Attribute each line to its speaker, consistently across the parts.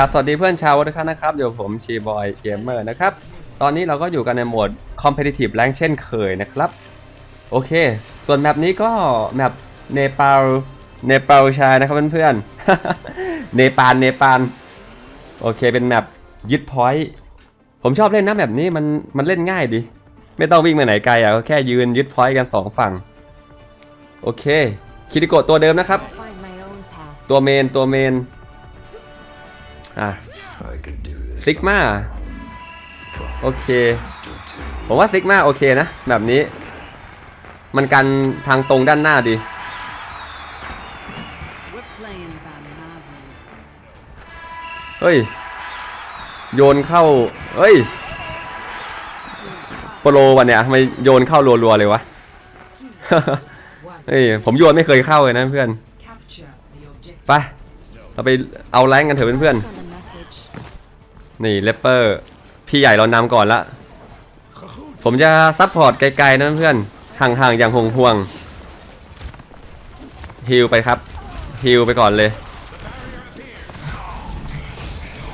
Speaker 1: กราบสวัสดีเพื่อนชาววัฒนนะครับเดี๋ยวผมชีบอยเกมเมอร์นะครับ ตอนนี้เราก็อยู่กันในโหมด Competitive Rank เช่นเคยนะครับ โอเค ส่วนแมปนี้ก็แมปเนปาลเนปาลชายนะครับเพื่อนๆเนปาลเนปาลโอเคเป็นแมปยึดพอยต์ผมชอบเล่นนะแบบนี้มันมันเล่นง่ายดี ไม่ต้องวิ่งไปไหนไกลอะก็แค่ยืนยึดพอยต์กันสองฝั่ง โอเคคิริโกะตัวเดิมนะครับ ตัวเมนตัวเมน อะ
Speaker 2: I could do this
Speaker 1: ซิกมาโอเค
Speaker 2: faster too.
Speaker 1: ผมว่าซิกมาโอเคนะ แบบนี้ มันกันทางตรงด้านหน้าดี
Speaker 3: We're playing by my rules.
Speaker 1: เฮ้ย โยนเข้า เฮ้ย โปรวันเนี่ยทำไมโยนเข้ารัวๆเลยวะ เฮ้ย ผมโยนไม่เคยเข้าเลยนะเพื่อน
Speaker 4: Capture the objective.
Speaker 1: ไป เราไปเอาแรงกันเถอะเพื่อน
Speaker 3: Send a message.
Speaker 1: ๆ นี่เลปเปอร์ พี่ใหญ่เรานำก่อนละ ผมจะซัพพอร์ตไกลๆนะเพื่อนห่างๆอย่างห่วงฮิลไปครับฮิลไปก่อนเลย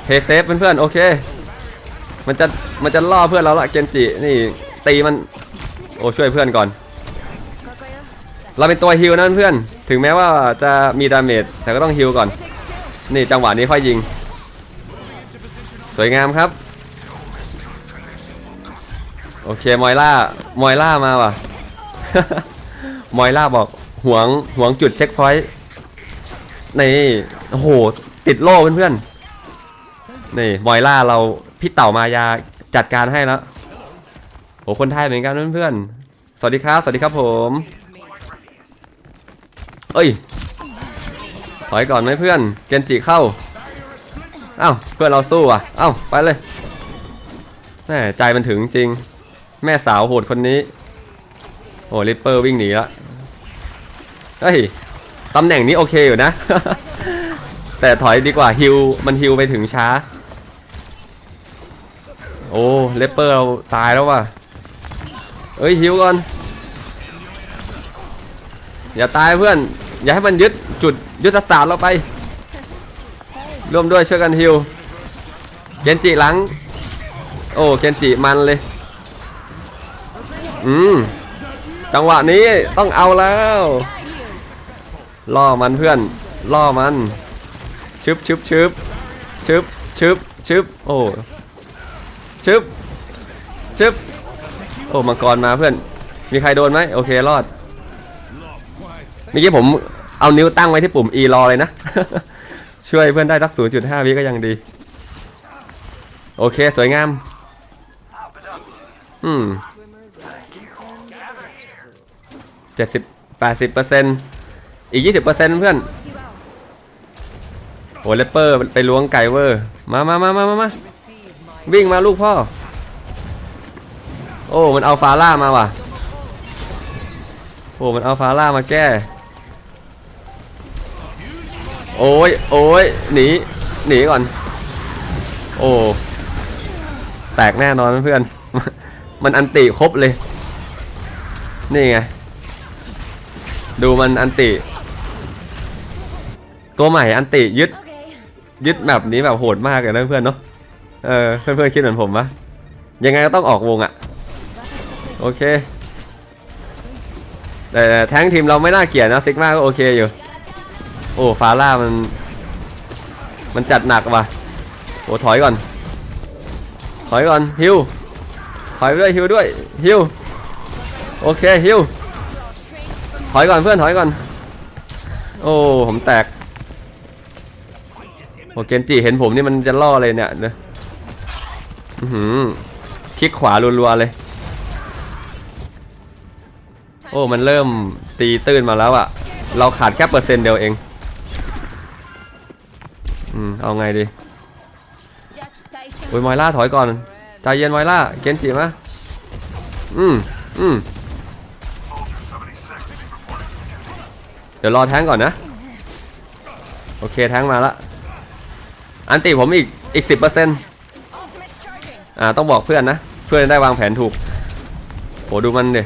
Speaker 1: เพย์เซฟเพื่อนๆโอเค มันจะมันจะล่อเพื่อนเราละเกนจินี่ตีมันโอ้ช่วยเพื่อนก่อน เราเป็นตัวฮิลนะเพื่อน ถึงแม้ว่าจะมีดาเมจแต่ก็ต้องฮิลก่อน นี่จังหวะนี้ค่อยยิง สวยงามครับ โอเคมอยล่ามอยล่ามาว่ะ มอยล่าบอกหวงหวงจุดเช็คพอยต์นี่โอ้โห ติดโล่เพื่อนๆนี่มอยล่าเราพี่เต่ามายาจัดการให้แล้วโอ้คนไทยเหมือนกันเพื่อนๆสวัสดีครับ สวัสดีครับผม เอ้ยถอยก่อนไหมเพื่อน เกนจิเข้า เอ้าเพื่อนเราสู้อะ เอ้าไปเลยแม่ใจมันถึงจริง แม่สาวโหดคนนี้ โอ้ลิปเปอร์วิ่งหนีละเฮ้ยตำแหน่งนี้โอเคอยู่นะ แต่ถอยดีกว่าฮิวมันฮิวไปถึงช้า โอ้เลปเปอร์เราตายแล้วว่ะเอ้ยฮิวก่อน อย่าตายเพื่อน อย่าให้มันยึดจุดยุทธศาสตร์เราไป ร่วมด้วยช่วยกันฮิวเกนจิหลัง โอ้เกนจิมันเลย อืม จังหวะนี้ต้องเอาแล้วล่อมันเพื่อนล่อมันชึบชึบชึบชึบชึบชึบโอ้ชึบชึบโอ้มังกรมาเพื่อน มีใครโดนไหมโอเครอดเมื่อกี้ผมเอานิ้วตั้งไว้ที่ปุ่ม E รอเลยนะ ช่วยเพื่อนได้สัก0.5วิก็ยังดี โอเค สวยงาม อืมเจ็ดสิบแปดสิบเปอร์เซ็นต์อีกยี่สิบเปอร์เซ็นต์เพื่อนโอ้เลปเปอร์ไปล้วงไก่เวอร์ มามามามามามาวิ่งมาลูกพ่อ โอ้ มันเอาฟาร่ามาว่ะ โอ้ มันเอาฟาร่ามาแก้ โอ้ยโอ้ยหนีหนีก่อน โอ้แตกแน่นอนเพื่อน มันอันติครบเลย นี่ไง ดูมันอันติ ตัวใหม่อันติยึด ยึดแบบนี้แบบโหดมากเลยนะเพื่อนเนาะเออเพื่อนๆคิดเหมือนผมปะยังไงก็ต้องออกวงอะโอเคแต่แท้งทีมเราไม่น่าเกลียดนะซิกมาก็โอเคอยู่ โอ้ฟาร่ามัน มันจัดหนักว่ะโอ้ถอยก่อน ถอยก่อนฮิวถอยด้วยฮิวด้วยฮิวโอเคฮิวถอยก่อนเพื่อนถอยก่อน โอ้ผมแตกโอเกนจิเห็นผมนี่มันจะล่อเลยเนี่ยเนอะอื้อหือคลิกขวารัวๆเลย โอ้มันเริ่มตีตื้นมาแล้วอะเราขาดแค่เปอร์เซ็นต์เดียวเอง อืมเอาไงดีอุ้ยมอยล่าถอยก่อน ใจเย็นมอยล่า เกนจิมาอืมอืมเดี๋ยวรอแทงก่อนนะ โอเคแทงมาละ อันติผมอีกอีกสิบเปอร์เซ็นต์อ่าต้องบอกเพื่อนนะ เพื่อนได้วางแผนถูกโหดูมันดิ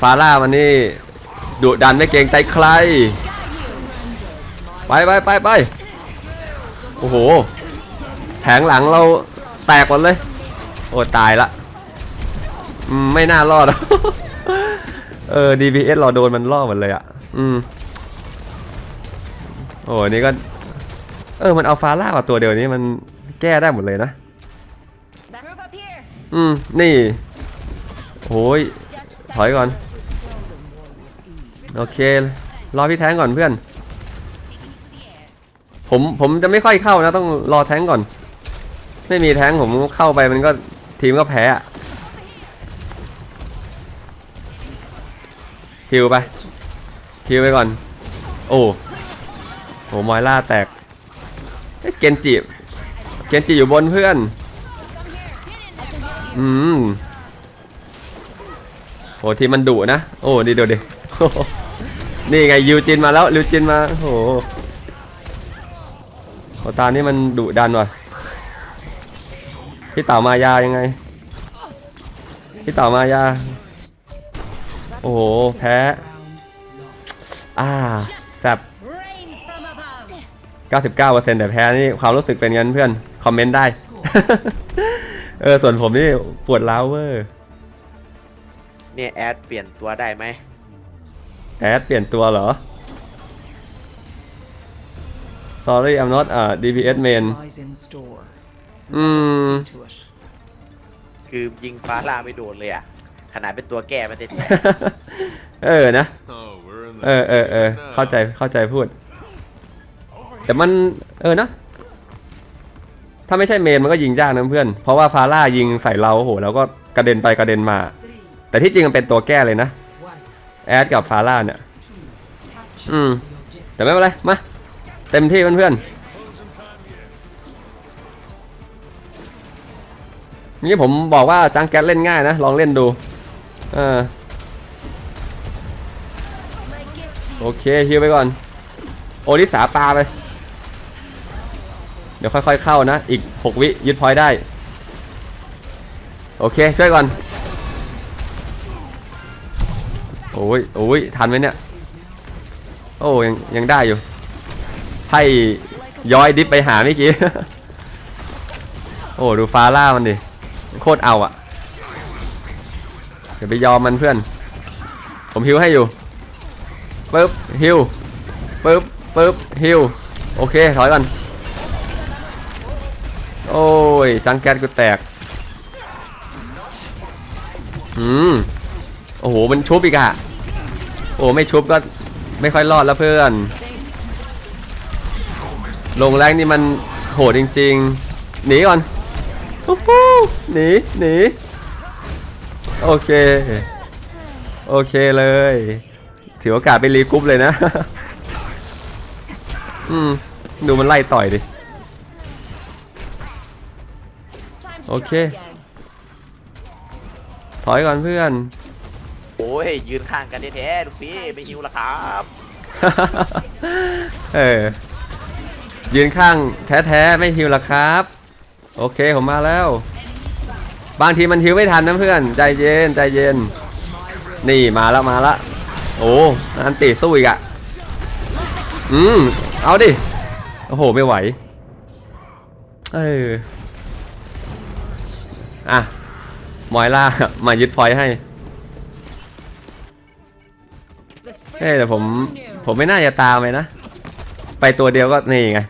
Speaker 1: ฟาร่ามันนี่ดุดันไม่เกรงใจใคร ไปไปไปไปโอ้โห แผงหลังเราแตกหมดเลย โอ้ตายละไม่น่ารอด เออ DPS เราโดนมันล่อหมดเลยอะ อืม โอ้นี่ก็ เออ มันเอาฟาร่ามาตัวเดียวนี้มันแก้ได้หมดเลยนะ อืม นี่โอ้ยถอยก่อน โอเค รอพี่แท้งก่อนเพื่อน ผมผมจะไม่ค่อยเข้านะ ต้องรอแท้งก่อน ไม่มีแท้งผมเข้าไปมันก็ทีมก็แพ้ฮิวไปฮิวไปก่อน โอ้โหมอยล่าแตกเอ้ยเกนจิเกนจิอยู่บนเพื่อนอืมโหทีมมันดุนะ โอ้ดีเดี๋ยวดินี่ไงยูจินมาแล้วลิวจินมาโอ้ โหโอตานี่มันดุดันว่ะ พี่เต่ามายายังไง พี่เต่ามายา โอ้โห แพ้ อ่าแซบ
Speaker 3: Rains from above.
Speaker 1: 99%แต่แพ้นี่ความรู้สึกเป็นงั้นเพื่อน คอมเมนต์ได้ เออ ส่วนผมนี่ปวดร้าวเวอร์
Speaker 5: เนี่ยแอดเปลี่ยนตัวได้ไหม
Speaker 1: แอดเปลี่ยนตัวเหรอ sorry I'm not a DPS main
Speaker 4: Lies in store.
Speaker 1: อืม
Speaker 4: See to it.
Speaker 5: คือยิงฟ้าล่าไม่โดนเลยอะ ขนาดเป็นตัวแก้ไม่ได้
Speaker 1: เออนะ
Speaker 2: Oh, we're in
Speaker 1: เออเออเออเข้าใจเข้าใจพูด แต่มันเออนะ ถ้าไม่ใช่เมนมันก็ยิงยากนะเพื่อน เพราะว่าฟาร่ายิงใส่เราโอ้โหแล้วก็กระเด็นไปกระเด็นมา แต่ที่จริงมันเป็นตัวแก้เลยนะ
Speaker 4: One,
Speaker 1: แอดกับฟาร่าเนี่ย
Speaker 4: capture
Speaker 1: Mm.
Speaker 4: the objective.
Speaker 1: แต่ไม่เป็นไร มา เต็มที่เพื่อนๆนี่ผมบอกว่าจังแก๊สเล่นง่ายนะ ลองเล่นดูเออโอเคฮิวไปก่อน โอลิสาปลาไป เดี๋ยวค่อยๆเข้านะ อีก 6 วิยึดพอยได้ โอเค ช่วยก่อน โอ้ยโอ้ยทันไหมเนี่ย โอ้ยังยังได้อยู่ พ่ย้อยดิฟไปหาเมื่อกี้ โอ้ดูฟาร่ามันดิ โคตรเอาอะเดี๋ยวไปยอมมันเพื่อน ผมฮิวให้อยู่ปึ๊บฮิวปึ๊บปึ๊บฮิวโอเคถอยก่อนโอ้ยจังแก๊สกูแตกอืมโอ้โหมันชุบอีกอะโอ้ไม่ชุบก็ไม่ค่อยรอดแล้วเพื่อน ลงแรงนี่มันโหดจริง ๆ หนีก่อนโอ้โหหนีหนีโอเค โอเคเลย ถือโอกาสไปรีกรุ๊ปเลยนะ อืม ดูมันไล่ต่อยดิ
Speaker 3: time to
Speaker 1: Okay.
Speaker 3: try again.
Speaker 1: ถอยก่อนเพื่อน
Speaker 5: โอ้ย ยืนข้างกันแท้ๆลูกพี่ ไม่หิวละครับ
Speaker 1: เออ ยืนข้างแท้ๆไม่ฮิวละครับ โอเคผมมาแล้ว บางทีมันฮิวไม่ทันนะเพื่อน ใจเย็นใจเย็น นี่มาแล้วมาแล้วโอ้อันตีสู้อีกอะอืมเอาดิ โอ้โหไม่ไหว เอออะมอยล่ามายึดพอยให้เอ้ยแต่ผม ผมไม่น่าจะตามเลยนะ ไปตัวเดียวก็นี่ไง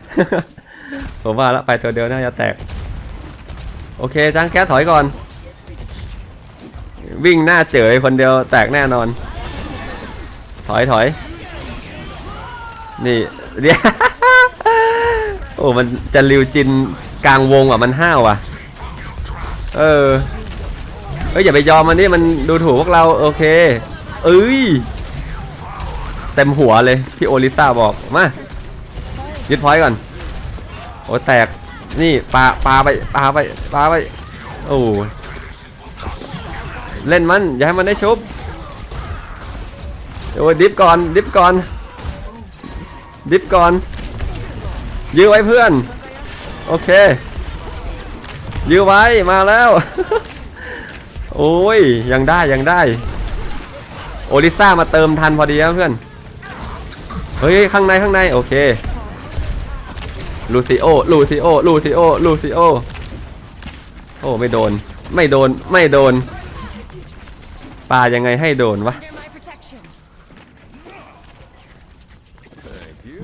Speaker 1: ผมว่าแล้วไปตัวเดียวน่าจะแตก โอเคจังแก๊สถอยก่อน วิ่งหน้าเจอคนเดียวแตกแน่นอน ถอยถอย นี่เดี๋ยวโอ้มันจะริวจินกลางวงอะมันห้าวอะ เออเอ้ยอย่าไปยอมมันนี่มันดูถูกพวกเราโอเค เอ้ยเต็มหัวเลยที่โอลิซ่าบอกมา ยึดพอยก่อน โอ้แตก นี่ปลาปลาไปปลาไปปลาไป โอ้เล่นมัน อย่าให้มันได้ชุบโอ้ยดิฟก่อน ดิฟก่อน ดิฟก่อน ยื้อไว้เพื่อน โอเค ยื้อไว้ มาแล้ว โอ้ย ยังได้ ยังได้ โอลิซ่ามาเติมทันพอดีนะเพื่อน เฮ้ย ข้างใน ข้างใน โอเค ลูซิโอ ลูซิโอ ลูซิโอ ลูซิโอ โอ้ไม่โดน ไม่โดน ไม่โดน ปายังไงให้โดนวะ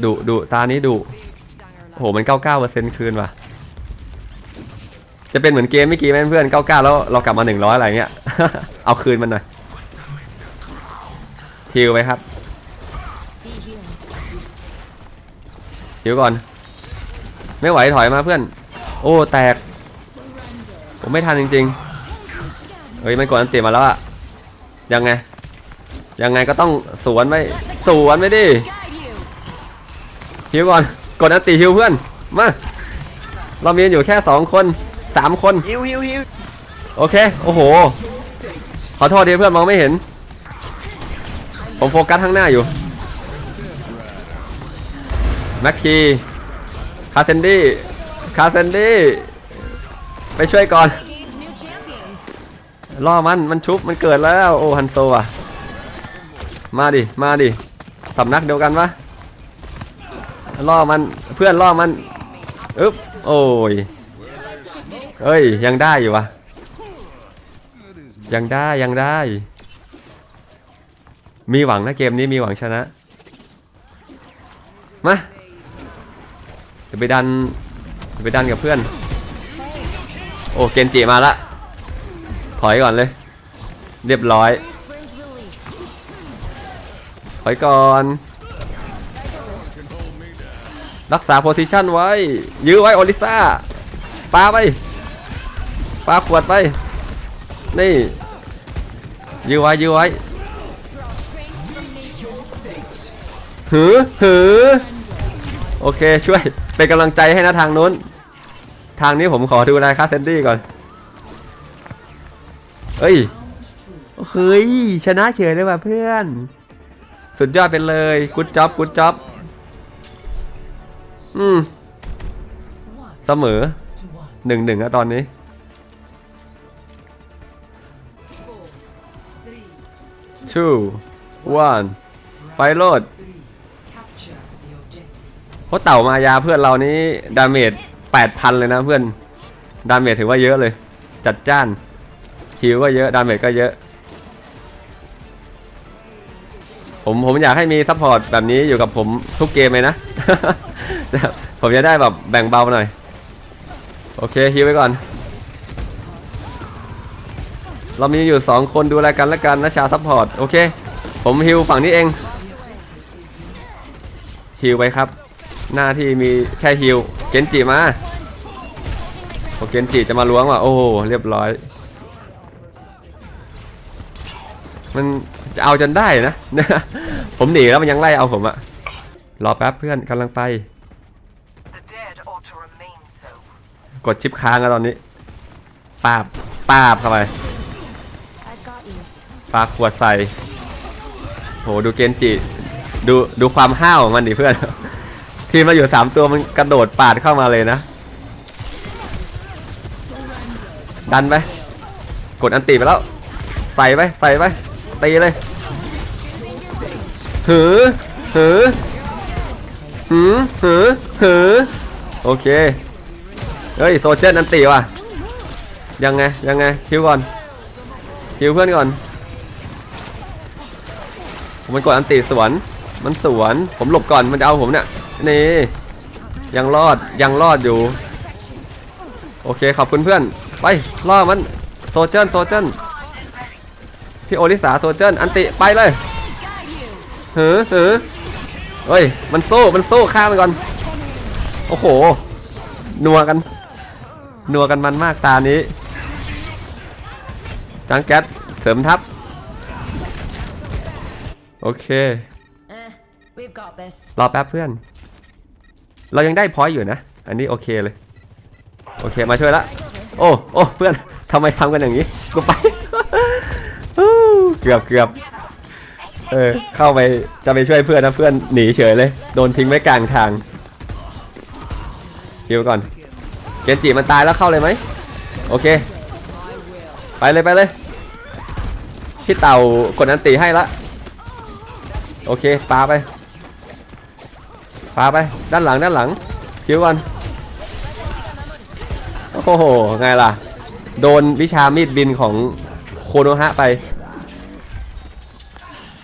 Speaker 1: ดุดุตานี้ดุโอ้โหมัน99%คืนว่ะ จะเป็นเหมือนเกมเมื่อกี้ไหมเพื่อน99แล้วเรากลับมา100อะไรเงี้ย เอาคืนมันหน่อยฮิวไปครับฮิวก่อน ไม่ไหวถอยมาเพื่อน โอ้แตก ผมไม่ทันจริงๆ เฮ้ยมันกดอันติมาแล้วอะยังไง ยังไงก็ต้องสวนไปสวนไปดิ
Speaker 3: Guide you.
Speaker 1: ฮิวก่อนกดอันติฮิวเพื่อน มา เรามีอยู่แค่สองคนสามคน
Speaker 5: ฮิวฮิวฮิว
Speaker 1: โอเค โอ้โห ขอโทษทีเพื่อนมองไม่เห็น ผมโฟกัสข้างหน้าอยู่แม็กคี คาเซนดี้คาเซนดี้ไปช่วยก่อน ล่อมันมันชุบมันเกิดแล้ว โอ้ฮันโซอะ มาดิ มาดิสำนักเดียวกันวะล่อมันเพื่อนล่อมันอึ๊บโอ้ยเอ้ย ยังได้อยู่วะยังได้ยังได้ มีหวังนะเกมนี้มีหวังชนะ มา เดี๋ยวไปดันเดี๋ยวไปดันกับเพื่อน โอ้เกนจิมาละ ถอยก่อนเลย เรียบร้อย ถอยก่อน รักษาโพซิชันไว้ ยื้อไว้โอลิซ่าปาไปปาขวดไป นี่ ยื้อไว้ ยื้อไว้หือหือ โอเคช่วยเป็นกำลังใจให้นะทางนู้น ทางนี้ผมขอดูรายค่าเซนดี้ก่อนเฮ้ยเฮ้ยชนะเฉยเลยว่ะเพื่อน สุดยอดไปเลยกุดจ็อบกุดจ็อบอืมเสมอหนึ่งหนึ่งอะตอนนี้ two one ไปโลด เพราะเต่ามายาเพื่อนเรานี้ดาเมจ8,000 เลยนะเพื่อน ดาเมจถือว่าเยอะเลย จัดจ้านฮิวก็เยอะ ดาเมจก็เยอะ ผมผมอยากให้มีซัพพอร์ตแบบนี้อยู่กับผมทุกเกมเลยนะ ผมจะได้แบบแบ่งเบาหน่อย โอเคฮิวไว้ก่อน เรามีอยู่ 2 คนดูแลกันและกันนะชาซัพพอร์ต โอเค ผมฮิวฝั่งนี้เองฮิวไว้ครับ หน้าที่มีแค่ฮิวเกนจิมาโอเกนจิจะมาล้วงว่ะโอ้เรียบร้อย มันจะเอาจนได้นะ ผมหนีแล้วมันยังไล่เอาผมอะรอแป๊บเพื่อนกำลังไป กดชิปค้างอะตอนนี้ปาบปาบเข้าไปปาขวดใส่โหดูเกนจิ ดูดูความห้าวของมันดิเพื่อน ทีมมาอยู่สามตัวมันกระโดดปาดเข้ามาเลยนะ ดันไปกดอันตีไปแล้ว ใส่ไปใส่ไปตีเลยหือ หือหือหือหือ โอเค เฮ้ยโซเจนอันตีว่ะ ยังไง ยังไงคิวก่อนคิวเพื่อนก่อนผมมันกดอันตีสวน มันสวน ผมหลบก่อน มันจะเอาผมเนี่ย นี่ยังรอดยังรอดอยู่ โอเคขอบคุณเพื่อน ไปล่อมันโซเจนโซเจนพี่โอลิสาโซเจนอันติไปเลย
Speaker 3: Guide you.
Speaker 1: หือหือเฮ้ยมันสู้มันสู้ฆ่ามันก่อน โอ้โหนัวกันนัวกันมันมากตานี้จังแก๊สเสริมทัพ โอเค
Speaker 3: Eh, we've got this.
Speaker 1: รอแป๊บเพื่อน เรายังได้พอยต์อยู่นะ อันนี้โอเคเลย โอเคมาช่วยละ โอ้โอ้เพื่อนทำไมทำกันอย่างนี้ กูไป เกือบเกือบเออเข้าไปจะไปช่วยเพื่อนนะเพื่อนหนีเฉยเลย โดนทิ้งไว้กลางทางฮิวก่อน เกนจิมันตายแล้วเข้าเลยไหมโอเค ไปเลยไปเลยพี่เต่ากดอันตีให้ละ โอเคปาไป ปาไป ด้านหลังด้านหลังคิวก่อนโอ้โห ไงล่ะ โดนวิชามีดบินของโคโนฮะไป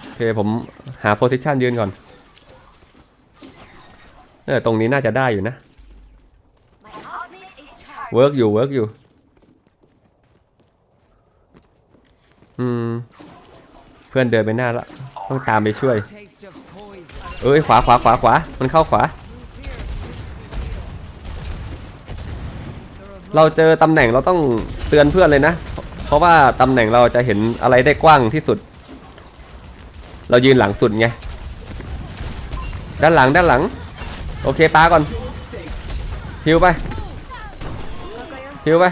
Speaker 1: โอเค ผมหาโพสิชันยืนก่อน เออตรงนี้น่าจะได้อยู่นะ เวิร์กอยู่ เวิร์กอยู่ อืม เพื่อนเดินไปหน้าละ ต้องตามไปช่วย เอ้ยขวาขวาขวาขวามันเข้าขวา เราเจอตำแหน่งเราต้องเตือนเพื่อนเลยนะ เพราะว่าตำแหน่งเราจะเห็นอะไรได้กว้างที่สุด เรายืนหลังสุดไง ด้านหลังด้านหลัง โอเคปาก่อนฮิวไปฮิวไป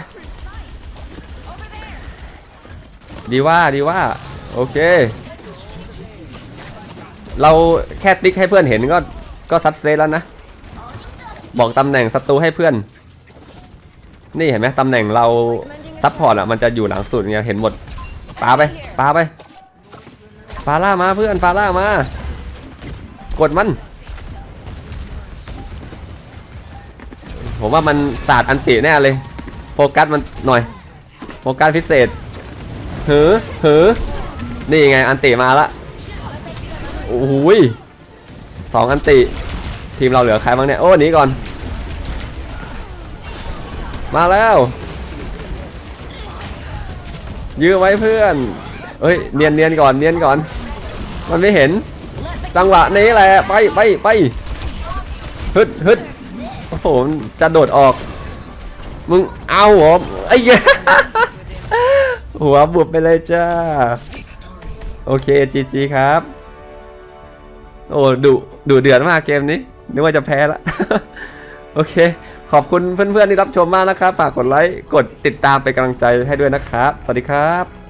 Speaker 1: ดีว่าดีว่า โอเค เราแค่ติ๊กให้เพื่อนเห็นก็ก็ซัดเซแล้วนะ บอกตำแหน่งศัตรูให้เพื่อน นี่เห็นไหมตำแหน่งเราซัพพอร์ตอะมันจะอยู่หลังสุดไงเห็นหมดปาไปปาไปฟาร่ามาเพื่อนฟาร่ามา กดมัน ผมว่ามันศาสตร์อันติแน่เลย โฟกัสมันหน่อย โฟกัสพิเศษ หือ หือ นี่ไงอันติมาละ โอ้ยสองอันติ ทีมเราเหลือใครบ้างเนี่ย โอ้หนีก่อน มาแล้ว ยื้อไว้เพื่อนเฮ้ย เนียนเนียนก่อน เนียนก่อน มันไม่เห็น จังหวะนี้แหละ ไปไปไปฮึดฮึดโอ้โห จะโดดออก มึงเอาหรอไอ้เหี้ยหัวบุบไปเลยจ้า โอเคจีจีครับ โอ้ดุดุเดือดมากเกมนี้นึกว่าจะแพ้ละ โอเค ขอบคุณเพื่อนๆที่รับชมมากนะครับ ฝากกดไลค์ กดติดตามเป็นกำลังใจให้ด้วยนะครับ สวัสดีครับ